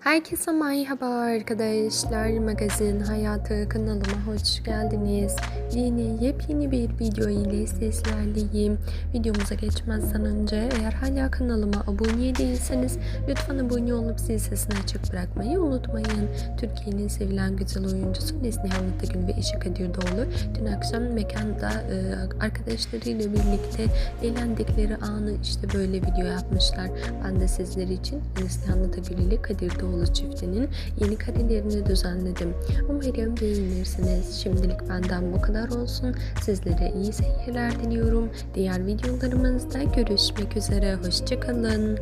Herkese merhaba arkadaşlar. Magazin Hayatı kanalıma hoş geldiniz. Yeni yepyeni bir video ile sizlerleyim. Videomuza geçmezden önce eğer hala kanalıma abone değilseniz lütfen abone olup zil sesini açık bırakmayı unutmayın. Türkiye'nin sevilen güzel oyuncusu Neslihan Atagül ve Işık Kadirdoğlu dün akşam mekanda e, arkadaşlarıyla birlikte eğlendikleri anı işte böyle video yapmışlar. Ben de sizler için Neslihan Atagül ile Kadir Doğulu çiftinin yeni karelerini düzenledim. Umarım beğenirsiniz. Şimdilik benden bu kadar olsun. Sizlere iyi seyirler diliyorum. Diğer videolarımızda görüşmek üzere. Hoşçakalın.